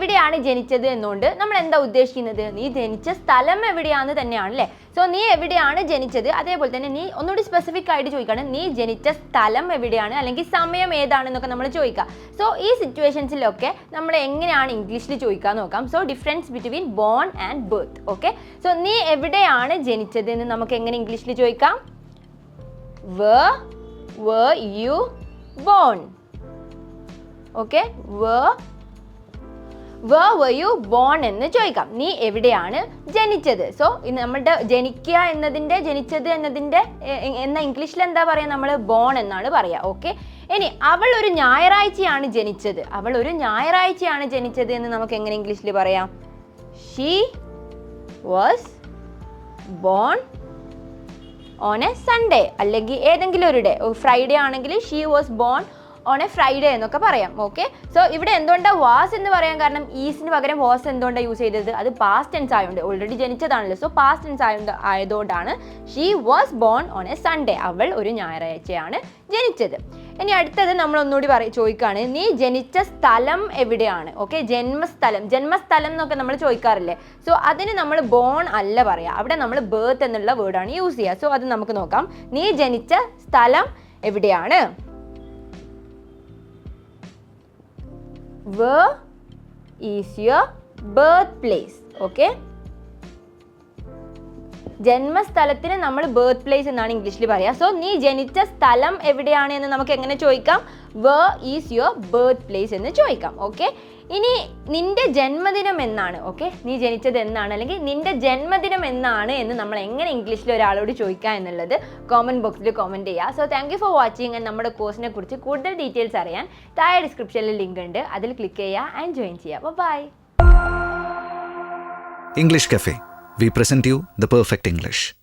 എവിടെയാണ് ജനിച്ചത് എന്നുകൊണ്ട് നമ്മൾ എന്താ ഉദ്ദേശിക്കുന്നത്? നീ ജനിച്ച സ്ഥലം എവിടെയാണെന്ന് തന്നെയാണ് അല്ലേ സോ നീ എവിടെയാണ് ജനിച്ചത്? അതേപോലെ തന്നെ നീ ഒന്നുകൂടി സ്പെസിഫിക് ആയിട്ട് ചോദിക്കുകയാണ് നീ ജനിച്ച സ്ഥലം എവിടെയാണ്? അല്ലെങ്കിൽ സമയം ഏതാണെന്നൊക്കെ നമ്മൾ ചോദിക്കുക. സോ ഈ സിറ്റുവേഷൻസിലൊക്കെ നമ്മൾ എങ്ങനെയാണ് ഇംഗ്ലീഷിൽ ചോദിക്കാൻ നോക്കാം. So difference between born and birth okay so നീ എവിടെയാണ് ജനിച്ചത് എന്ന് നമുക്ക് എങ്ങനെ ഇംഗ്ലീഷിൽ ചോദിക്കാം? വേ were you born? Okay where where were you born എന്ന് ചോദിക്കാം. നീ എവിടെയാണ് ജനിച്ചത്? സോ നമ്മുടെ ജനിക്കുക എന്നതിന്റെ ജനിച്ചത് എന്നതിന്റെ എന്ന ഇംഗ്ലീഷിൽ എന്താ പറയുക നമ്മൾ ബോൺ എന്നാണ് പറയുക ഓക്കെ ഇനി അവൾ ഒരു ഞായറാഴ്ചയാണ് ജനിച്ചത്. അവൾ ഒരു ഞായറാഴ്ചയാണ് ജനിച്ചത് എന്ന് നമുക്ക് എങ്ങനെ ഇംഗ്ലീഷിൽ പറയാം? She was born on a Sunday അല്ലെങ്കിൽ ഏതെങ്കിലും ഒരു ഡേ ഫ്രൈഡേ ആണെങ്കിൽ she was born on a Friday എന്നൊക്കെ പറയാം ഓക്കെ സോ ഇവിടെ എന്തുകൊണ്ടാണ് വാസ് എന്ന് പറയാൻ കാരണം ഈസിന് പകരം വാസ് എന്തുകൊണ്ടാണ് യൂസ് ചെയ്തത്? അത് പാസ്റ്റ് ടെൻസ് ആയതുകൊണ്ട് ഓൾറെഡി ജനിച്ചതാണല്ലോ. സോ പാസ്റ്റ് ടെൻസ് ആയത് ആയതുകൊണ്ടാണ് she was born on a Sunday അവൾ ഒരു ഞായറാഴ്ചയാണ് ജനിച്ചത്. ഇനി അടുത്തത് നമ്മൾ ഒന്നുകൂടി പറയും ചോദിക്കുകയാണ് നീ ജനിച്ച സ്ഥലം എവിടെയാണ്? ഓക്കെ ജന്മസ്ഥലം. ജന്മസ്ഥലം എന്നൊക്കെ നമ്മൾ ചോദിക്കാറില്ലേ? സോ അതിന് നമ്മൾ ബോൺ അല്ല പറയുക അവിടെ നമ്മൾ ബേർത്ത് എന്നുള്ള വേർഡാണ് യൂസ് ചെയ്യുക സോ അത് നമുക്ക് നോക്കാം. നീ ജനിച്ച സ്ഥലം എവിടെയാണ്? Where is your birth place okay ജന്മസ്ഥലത്തിന് നമ്മൾ ബർത്ത് പ്ലേസ് എന്നാണ് ഇംഗ്ലീഷിൽ പറയുക. സോ നീ ജനിച്ച സ്ഥലം എവിടെയാണ് എന്ന് നമുക്ക് എങ്ങനെ ചോദിക്കാം? Where is your birth place എന്ന് ചോദിക്കാം. ഓക്കെ ഇനി നിന്റെ ജന്മദിനം എന്നാണ്. ഓക്കെ നീ ജനിച്ചത് എന്നാണ്. അല്ലെങ്കിൽ നിന്റെ ജന്മദിനം എന്നാണ് എന്ന് നമ്മൾ എങ്ങനെ ഇംഗ്ലീഷിൽ ഒരാളോട് ചോദിക്കുക എന്നുള്ളത് കോമന്റ് ബോക്സിൽ കോമന്റ് ചെയ്യുക so thank you for watching and നമ്മുടെ കോഴ്സിനെ കുറിച്ച് കൂടുതൽ ഡീറ്റെയിൽസ് അറിയാൻ താഴെ ഡിസ്ക്രിപ്ഷനിൽ ലിങ്ക് ഉണ്ട്. അതിൽ ക്ലിക്ക് ചെയ്യുക ആൻഡ് ജോയിൻ ചെയ്യുക. Bye English Cafe. We present you the perfect English.